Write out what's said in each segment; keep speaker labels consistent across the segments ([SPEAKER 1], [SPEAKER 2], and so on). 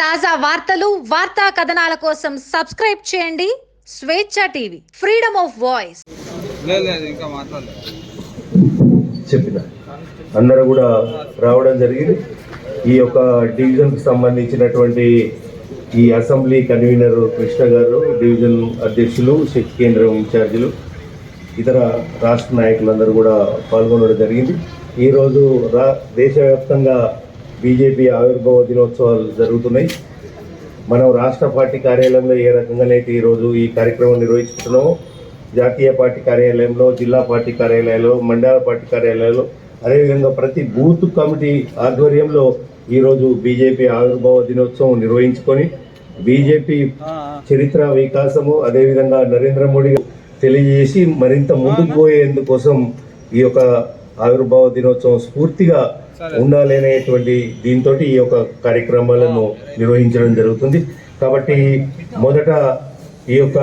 [SPEAKER 1] తాజా వార్తలు వార్తా కథనాల కోసం సబ్స్క్రైబ్ చేయండి. స్వేచ్ఛ టీవీ ఫ్రీడమ్ ఆఫ్ వాయిస్.
[SPEAKER 2] చెప్పిన? అందరూ కూడా రావడం జరిగింది. ఈ యొక్క డివిజన్కి సంబంధించినటువంటి ఈ అసెంబ్లీ కన్వీనర్ కృష్ణ గారు డివిజన్ అధ్యక్షులు శక్తి కేంద్రం ఇన్ఛార్జీలు ఇతర రాష్ట్ర నాయకులందరూ కూడా పాల్గొనడం జరిగింది. ఈరోజు రా దేశవ్యాప్తంగా బీజేపీ ఆవిర్భావ దినోత్సవాలు జరుగుతున్నాయి. మనం రాష్ట్ర పార్టీ కార్యాలయంలో ఏ రకంగానైతే ఈరోజు ఈ కార్యక్రమం నిర్వహించుకుంటున్నామో జాతీయ పార్టీ కార్యాలయంలో జిల్లా పార్టీ కార్యాలయాల్లో మండల పార్టీ కార్యాలయాల్లో అదేవిధంగా ప్రతి బూత్ కమిటీ ఆధ్వర్యంలో ఈరోజు బీజేపీ ఆవిర్భావ దినోత్సవం నిర్వహించుకొని బీజేపీ చరిత్ర వికాసము అదేవిధంగా నరేంద్ర మోడీ తెలియజేసి మరింత ముందుకు పోయేందుకోసం ఈ యొక్క ఆవిర్భావ దినోత్సవం స్ఫూర్తిగా ఉండాలి అనేటువంటి దీంతో ఈ యొక్క కార్యక్రమాలను నిర్వహించడం జరుగుతుంది. కాబట్టి మొదట ఈ యొక్క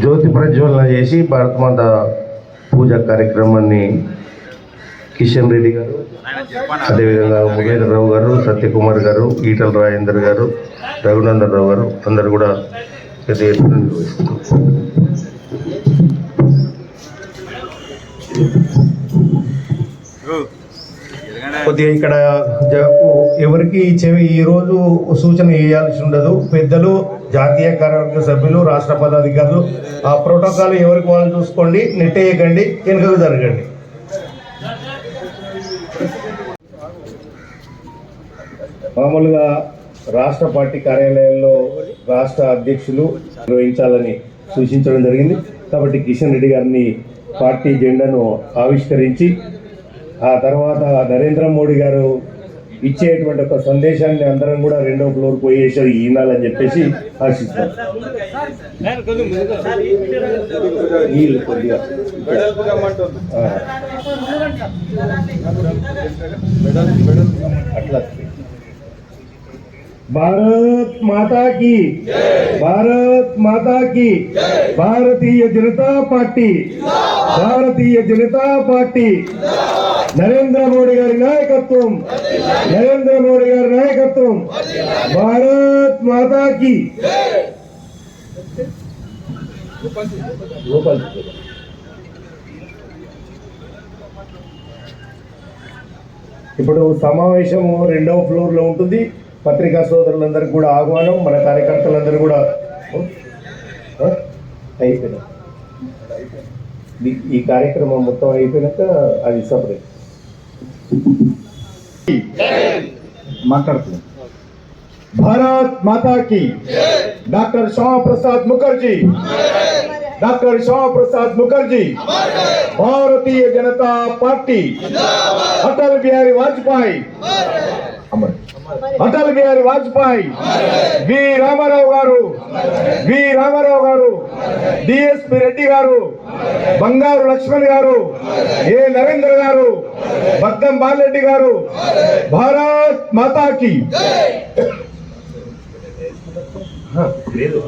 [SPEAKER 2] జ్యోతి ప్రజ్వలన చేసి భారతమాత పూజ కార్యక్రమాన్ని కిషన్ రెడ్డి గారు అదేవిధంగా ముఖేంద్రరావు గారు సత్యకుమార్ గారు ఈటల రాజేందర్ గారు రఘునందన్ రావు గారు అందరు కూడా పెద్ద కొద్దిగా ఇక్కడ ఎవరికి చెవి ఈరోజు సూచన ఇవ్వాల్సి ఉండదు. పెద్దలు జాతీయ కార్యవర్గ సభ్యులు రాష్ట్ర పదాధికారులు ఆ ప్రోటోకాల్ ఎవరికి వాళ్ళు చూసుకోండి నెట్టేయకండి వెనుకకు జరగండి. మామూలుగా రాష్ట్ర పార్టీ కార్యాలయంలో రాష్ట్ర అధ్యక్షులు నిర్వహించాలని సూచించడం జరిగింది. కాబట్టి కిషన్ రెడ్డి గారిని పార్టీ జెండాను ఆవిష్కరించి ఆ తర్వాత నరేంద్ర మోడీ గారు ఇచ్చేటువంటి ఒక సందేశాన్ని అందరం కూడా రెండో ఫ్లోర్ పోయేసి ఈనాలని చెప్పేసి ఆశిస్తారు కొద్దిగా అట్లా. భారత్ మాతా కి భారత్ మాతా కి భారతీయ జనతా పార్టీ భారతీయ జనతా పార్టీ నరేంద్ర మోడీ గారి నాయకత్వం నరేంద్ర మోడీ గారి నాయకత్వం భారత్ మాతా కి లోపల ఇప్పుడు సమావేశం రెండవ ఫ్లోర్లో ఉంటుంది. పత్రికా సోదరులందరికీ కూడా ఆహ్వానం మన కార్యకర్తలందరూ కూడా ఆ? అయిపోయినా ఈ- ఈ కార్యక్రమం మొత్తం అయిపోయినాక అది సపరేట్ మాట్లాడుతున్నాం
[SPEAKER 3] भारत माता की doctor Shyama Prasad Mukherjee doctor Shyama Prasad Mukherjee Bharatiya Janata Party Atal Bihari Vajpayee अमर Atal Bihari Vajpayee V Ramarao గారు వి రామారావు గారు డిఎస్పి రెడ్డి గారు బంగారు లక్ష్మణ్ గారు ఏ నరేంద్ర గారు బద్దం బాలరెడ్డి గారు భారత్ మాతాకి.
[SPEAKER 2] లేదు